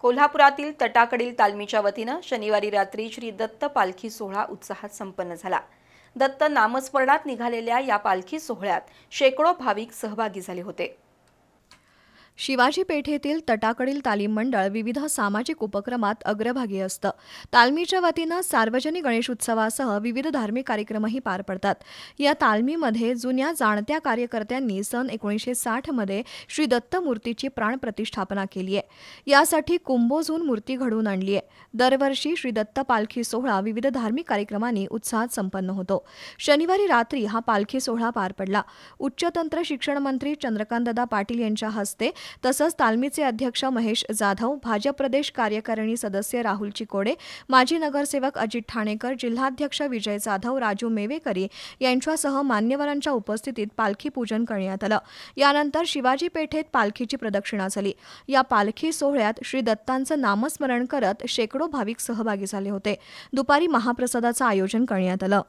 कोल्हापुरातील तटाकडील तालमीच्या वतीनं शनिवारी रात्री श्री दत्त पालखी सोहळा उत्साहात संपन्न झाला. दत्त नामस्मरणात निघालेल्या या पालखी सोहळ्यात शेकडो भाविक सहभागी झाले होते. शिवाजी पेठेतील तटाकडील तालीम मंडळ विविध सामाजिक उपक्रमात अग्रभागी असतं. तालमीच्या वतीनं सार्वजनिक गणेश उत्सवासह विविध धार्मिक कार्यक्रमही पार पडतात. या तालमीमध्ये जुन्या जाणत्या कार्यकर्त्यांनी सन एकोणीसशे साठमध्ये श्री दत्त मूर्तीची प्राणप्रतिष्ठापना केली आहे. यासाठी कुंभोजून मूर्ती घडवून आणली आहे. दरवर्षी श्री दत्त पालखी सोहळा विविध धार्मिक कार्यक्रमांनी उत्साहात संपन्न होतो. शनिवारी रात्री हा पालखी सोहळा पार पडला. उच्चतंत्र शिक्षण मंत्री चंद्रकांतदा पाटील यांच्या हस्ते तसंच तालमीचे अध्यक्ष महेश जाधव भाजप प्रदेश कार्यकारिणी सदस्य राहुल चिकोडे माजी नगरसेवक अजित ठाणेकर जिल्हाध्यक्ष विजय जाधव राजू मेवेकरी यांच्यासह मान्यवरांच्या उपस्थितीत पालखी पूजन करण्यात आलं. यानंतर शिवाजी पेठेत पालखीची प्रदक्षिणा झाली. या पालखी सोहळ्यात श्री दत्तांचं नामस्मरण करत शेकडो भाविक सहभागी झाले होते. दुपारी महाप्रसादाचं आयोजन करण्यात आलं.